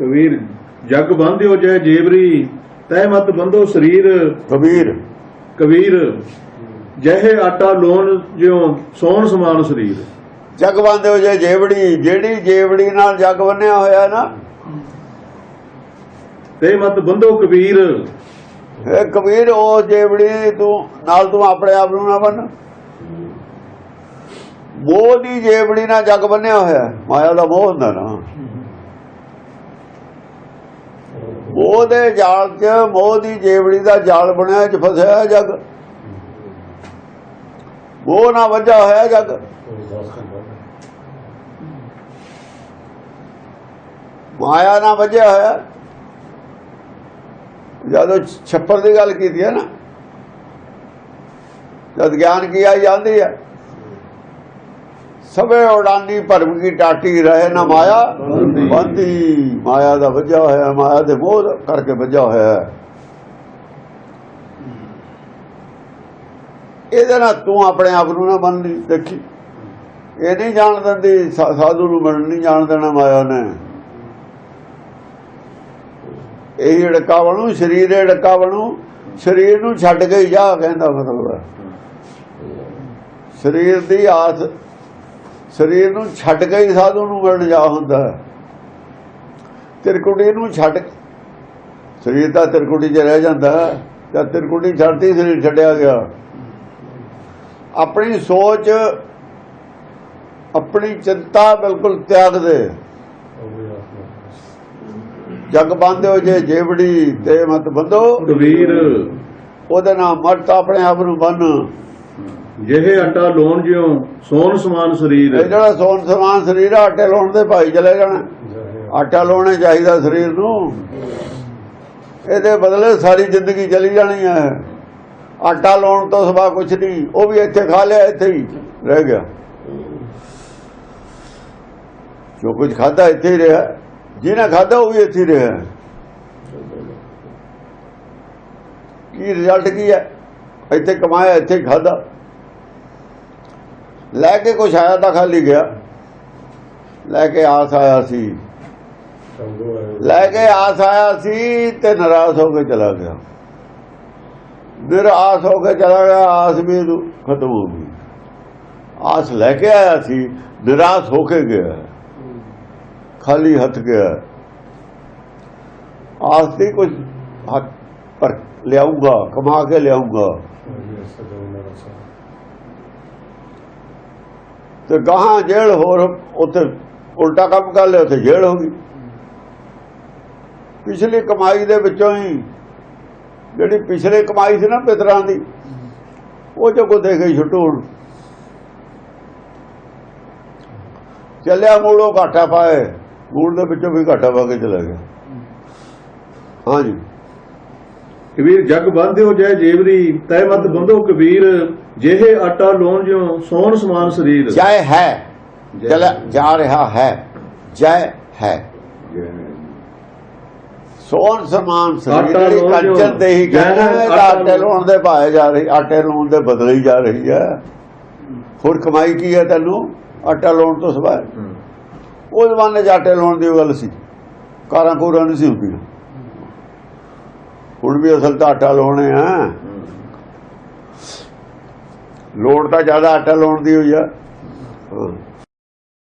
ਕਬੀਰ ਜਗ ਬੰਧਿਓ ਜੈ ਜੇਵਰੀ ਤੈ ਮਤ ਬੰਧੋ ਸਰੀਰ। ਕਬੀਰ। ਕਬੀਰ ਜਹੇ ਆਟਾ ਲੋਨ ਜਿਉ ਸੋਹਣ ਸਮਾਨ ਸਰੀਰ। ਜਗ ਬੰਦੇ ਹੋ ਜੇ ਜੇਵੜੀ ਜਿਹੜੀ ਜੇਵੜੀ ਨਾਲ ਜਗ ਬੰਨਿਆ ਹੋਇਆ ਨਾ ਤੇ ਮਤ ਬੰਧੋ ਕਬੀਰ। ਇਹ ਕਬੀਰ ਉਹ ਜੇਵੜੀ ਤੂੰ ਨਾਲ ਤੂੰ ਆਪਣੇ ਆਪ ਨੂੰ ਨਾ ਬੰਨ। ਮੋਹ ਦੀ ਜੇਵੜੀ ਨਾਲ ਜਗ ਬੰਨਿਆ ਹੋਇਆ। ਮਾਇਆ ਦਾ ਮੋਹ ਹੁੰਦਾ ਨਾ। ਮੋਹ ਦੇ ਜਾਲ 'ਚ, ਮੋਹ ਦੀ ਜੇਵੜੀ ਦਾ ਜਾਲ ਬਣਿਆ, ਚ ਫਸਿਆ ਜਗ। ਮੋਹ ਨਾ ਵੱਜਾ ਹੋਇਆ ਜਗ। ਮਾਇਆ ਨਾ ਵੱਜਿਆ ਹੋਇਆ। ਜਦੋਂ ਛੱਪਰ ਦੀ ਗੱਲ ਕੀਤੀ ਹੈ ਨਾ, ਜਦ ਗਿਆਨ ਕੀ ਆਈ ਜਾਂਦੀ ਹੈ। ਸਵੇ ਉਡਾਨੀ ਭਰਮ ਕੀ ਟਾਟੀ ਰਹੇ ਨਾ ਮਾਇਆ। ਬੰਦੀ। ਮਾਇਆ ਦਾ ਵੱਜਾ ਹੋਇਆ ਮਾਇਆ ਦੇ ਮੋਹ ਕਰਕੇ ਵੱਜਾ ਹੋਇਆ। ਇਹਦੇ ਨਾਲ ਤੂੰ ਆਪਣੇ ਆਪ ਨੂੰ ਨਾ ਬੰਨ ਦੇਖੀ। ਇਹ ਨਹੀਂ ਜਾਣ ਦਿੰਦੀ ਸਾਧੂ ਨੂੰ ਮੰਨ ਨਹੀਂ ਜਾਣ ਦੇਣਾ ਮਾਇਆ ਨੇ। ਇਹ ੜਕਾ ਬਣੂ ਸਰੀਰ ਇਹ ੜਕਾ ਬਣੂ ਸਰੀਰ ਨੂੰ ਛੱਡ ਕੇ ਜਾ ਕਹਿੰਦਾ ਮਤਲਬ ਹੈ। ਸਰੀਰ ਦੀ ਆਸ ਸਰੀਰ ਨੂੰ ਛੱਡ ਕੇ ਹੀ ਸਾਧੂ ਨੂੰ ਮਿਲਣ ਜਾ ਹੁੰਦਾ ਤਿਰਕੁਟੀ ਨੂੰ ਛੱਡ ਸਰੀਰ ਤਾਂ ਤਿਰਕੁਟੀ 'ਚ ਰਹਿ ਜਾਂਦਾ ਜਦ ਤਿਰਕੁਟੀ ਛੱਡਤੀ ਸਰੀਰ ਛੱਡਿਆ ਗਿਆ। ਆਪਣੀ ਸੋਚ ਆਪਣੀ ਚਿੰਤਾ ਬਿਲਕੁਲ ਤਿਆਗ ਦੇ। ਜਗ ਬੰਦੇ ਹੋ ਜੇ ਜੇਵੜੀ ਤੇ ਮਤ ਬੰਦੋ। ਕਬੀਰ। ਉਹਦੇ ਨਾਲ ਮਤ ਆਪਣੇ ਆਪ ਨੂੰ ਬੰਨ। ਜਿਹੇ ਆਟਾ ਲੋਨ ਜਿਉ ਸੋਹਣ ਸਮਾਨ ਸਰੀਰ ਇਹ ਜਿਹੜਾ ਸੋਨ ਸਮਾਨ ਸਰੀਰ ਆ, ਆਟੇ ਲਾਉਣ ਦੇ ਭਾਈ ਚਲੇ ਜਾਣਾ। ਆਟਾ ਲਾਉਣਾ ਚਾਹੀਦਾ ਸਰੀਰ ਨੂੰ। ਇਹਦੇ ਬਦਲੇ ਸਾਰੀ ਜ਼ਿੰਦਗੀ ਚਲੀ ਜਾਣੀ ਹੈ। ਆਟਾ ਲਾਉਣ ਤੋਂ ਸਵਾ ਕੁਛ ਨਹੀਂ ਉਹ ਵੀ ਇੱਥੇ ਖਾ ਲਿਆ ਇੱਥੇ ਹੀ ਰਹਿ ਗਿਆ। ਜੋ ਕੁਝ ਖਾਦਾ ਇੱਥੇ ਹੀ ਰਿਹਾ। ਜਿਹਨੇ ਖਾਦਾ ਉਹ ਵੀ ਇੱਥੇ ਹੀ ਰਿਹਾ। ਕੀ ਰਿਜ਼ਲਟ ਕੀ ਹੈ? ਇੱਥੇ ਕਮਾਇਆ ਇੱਥੇ ਖਾਦਾ ਲੈ ਕੇ ਕੁਛ ਆਇਆ ਤਾਂ ਖਾਲੀ ਗਿਆ। ਲੈ ਕੇ ਆਸ ਆਇਆ ਸੀ। ਲੈ ਕੇ ਆਸ ਆਇਆ ਸੀ ਤੇ ਨਾਰਾਜ਼ ਹੋ ਕੇ ਚਲਾ ਗਿਆ। ਨਿਰਾਸ਼ ਹੋ ਕੇ ਚਲਾ ਗਿਆ, ਆਸ ਵੀ ਇਹਨੂੰ ਖਤਮ ਹੋ ਗਈ। ਆਸ ਲੈ ਕੇ ਆਇਆ ਸੀ, ਨਿਰਾਸ਼ ਹੋ ਕੇ ਗਿਆ। ਖਾਲੀ ਹੱਥ ਗਿਆ। ਆਸ ਦੀ ਕੁਝ ਹੱਥ ਪਰ ਲਿਆਉਂਗਾ ਕਮਾ ਕੇ ਲਿਆਊਗਾ। ਤੇ ਗਾਹਾਂ ਜੇਲ ਹੋਰ ਉੱਥੇ ਉਲਟਾ ਕੰਮ ਕਰ ਲਿਆ, ਉੱਥੇ ਜੇਲ ਹੋ ਗਈ। ਪਿਛਲੀ ਕਮਾਈ ਦੇ ਵਿੱਚੋਂ ਹੀ ਜਿਹੜੀ ਪਿਛਲੇ ਕਮਾਈ ਸੀ ਨਾ ਪਿਤਰਾਂ ਦੀ, ਉਹ ਜੋ ਕੋ ਦੇ ਗਈ ਛੁੱਟੂ ਹੁਣ। ਚੱਲਿਆ ਮੂੜੋ ਘਾਟਾ ਪਾਏ, ਮੂਲ ਦੇ ਵਿੱਚੋਂ ਵੀ ਘਾਟਾ ਪਾ ਕੇ ਚਲਾ ਗਿਆ। ਹਾਂਜੀ। ਕਬੀਰ ਜਗ ਬੰਧਿਓ ਜੈ ਜੇਵਰੀ ਤੈ ਮਤ ਬੰਧੋ ਕਬੀਰ ਜਿਹੇ ਆਟਾ ਲੋਨ ਜਿਉ ਸੋਹਣ ਸਮਾਨ ਸਰੀਰ। ਜੈ ਹੈ ਜੈ। ਚਲਾ ਜਾ ਰਿਹਾ ਹੈ ਜੈ ਹੈ। ਸੋਨ ਸਮਾਨ ਸਰੀਰ ਕੰਚਨ ਤੇ ਹੀ ਕਹਿੰਦੇ ਆਟਾ ਲਾਉਣ। ਦੇ ਪਾਏ ਜਾ ਰਹੀ ਆਟੇ ਲਾਉਣ ਦੇ ਬਦਲੇ ਜਾ ਰਹੀ ਹੈ। ਹੋਰ ਕਮਾਈ ਕੀ ਹੈ ਤੈਨੂੰ? ਆਟਾ ਲਾਉਣ ਤੋਂ ਹਮ। ਉਹ ਜ਼ਮਾਨੇ 'ਚ ਆਟੇ ਲਾਉਣ ਦੀ ਗੱਲ ਸੀ। ਕਾਰਾਂ ਕੋਰਾਂ ਨਹੀਂ ਸੀ ਹੁੰਦੀਆਂ। ਹੁਣ ਵੀ ਅਸਲ ਤਾਂ ਆਟਾ ਲਾਉਣੇ ਆ। ਲੋੜ ਤਾਂ ਜ਼ਿਆਦਾ ਆਟਾ ਲਾਉਣ ਦੀ ਹੋਈ ਆ।